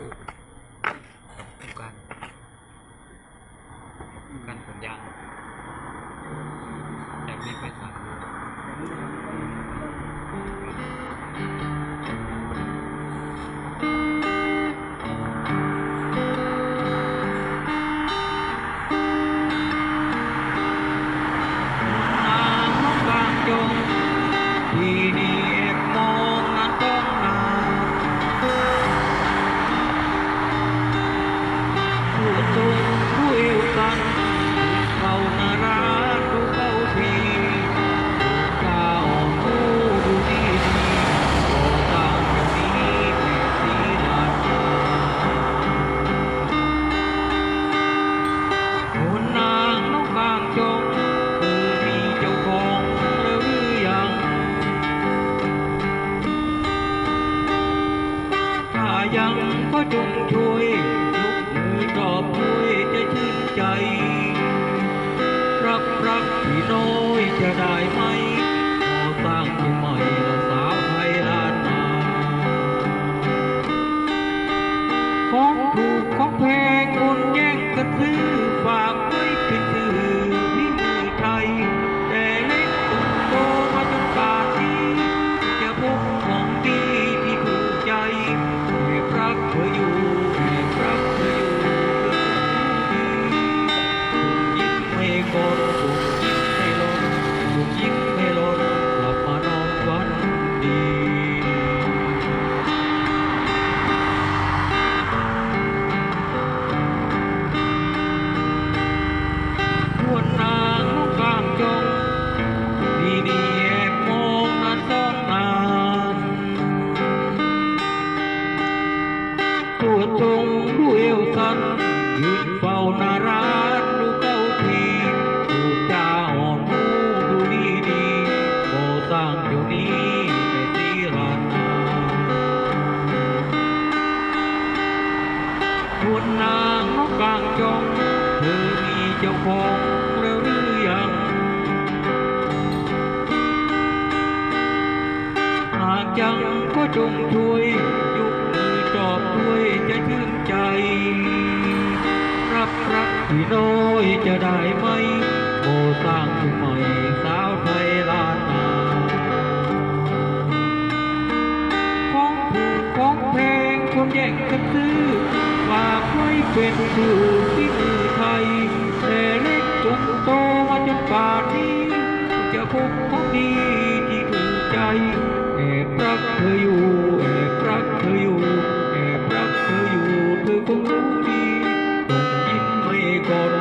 การผู้การผมยางจามีไปสา ยังก็จงช่วยยกมือตอบด้วยจะชื่นใจ รักรักพี่น้อยจะได้ไหม ตัวตรงดูเอวสันยืนเฝ้านาราดูเก้าทีพูดจาอ่อนหูดูดีดีโบสร้างเดี๋ยวนี้ไม่สีลานนาทวนนางนกกลางจองเธอมีเจ้าของแล้วหรือยังหากยังก็จงช่วย จะชื่นใจ รับรักพี่น้อยจะได้ไหมโมสร้างขึ้นใหม่สาวไทยลานาของถูกของแพงคนแย่งกันซื้อฝากไว้เป็นชื่อที่มือไทยแต่เล็กจนโตมาจนป่านนี้ จะพบของดีที่ถูกใจแอบรักเธออยู่ for